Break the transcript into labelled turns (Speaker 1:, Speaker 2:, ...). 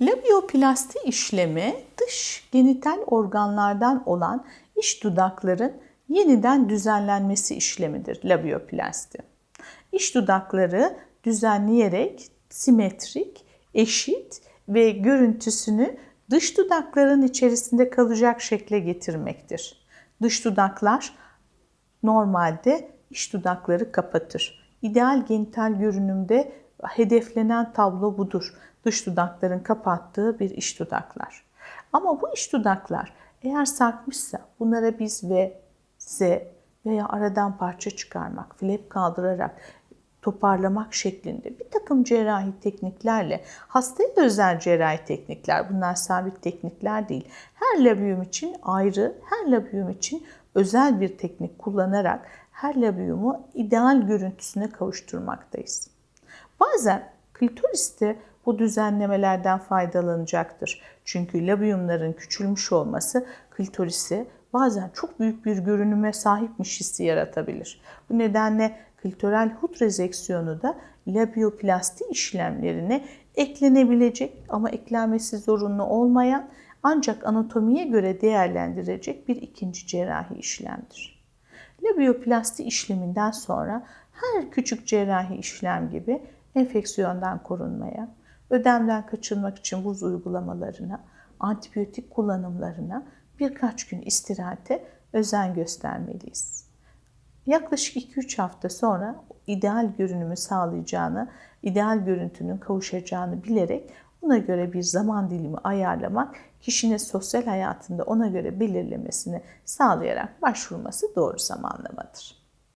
Speaker 1: Labioplasti işlemi dış genital organlardan olan iç dudakların yeniden düzenlenmesi işlemidir labioplasti. İç dudakları düzenleyerek simetrik, eşit ve görüntüsünü dış dudakların içerisinde kalacak şekle getirmektir. Dış dudaklar normalde iç dudakları kapatır. İdeal genital görünümde hedeflenen tablo budur. Dış dudakların kapattığı bir iç dudaklar. Ama bu iç dudaklar eğer sarkmışsa bunlara biz V, Z veya aradan parça çıkarmak, flap kaldırarak toparlamak şeklinde bir takım cerrahi tekniklerle, hastaya özel cerrahi teknikler, bunlar sabit teknikler değil. Her labium için ayrı, her labium için özel bir teknik kullanarak her labiumu ideal görüntüsüne kavuşturmaktayız. Bazen klitoris de bu düzenlemelerden faydalanacaktır. Çünkü labiumların küçülmüş olması klitorisi bazen çok büyük bir görünüme sahipmiş hissi yaratabilir. Bu nedenle klitoral hud rezeksiyonu da labioplasti işlemlerine eklenebilecek ama eklenmesi zorunlu olmayan ancak anatomiye göre değerlendirecek bir ikinci cerrahi işlemdir. Labioplasti işleminden sonra her küçük cerrahi işlem gibi enfeksiyondan korunmaya, ödemden kaçınmak için buz uygulamalarına, antibiyotik kullanımlarına birkaç gün istirahate özen göstermeliyiz. Yaklaşık 2-3 hafta sonra ideal görünümü sağlayacağını, ideal görüntünün kavuşacağını bilerek ona göre bir zaman dilimi ayarlamak, kişinin sosyal hayatında ona göre belirlemesini sağlayarak başvurması doğru zamanlamadır.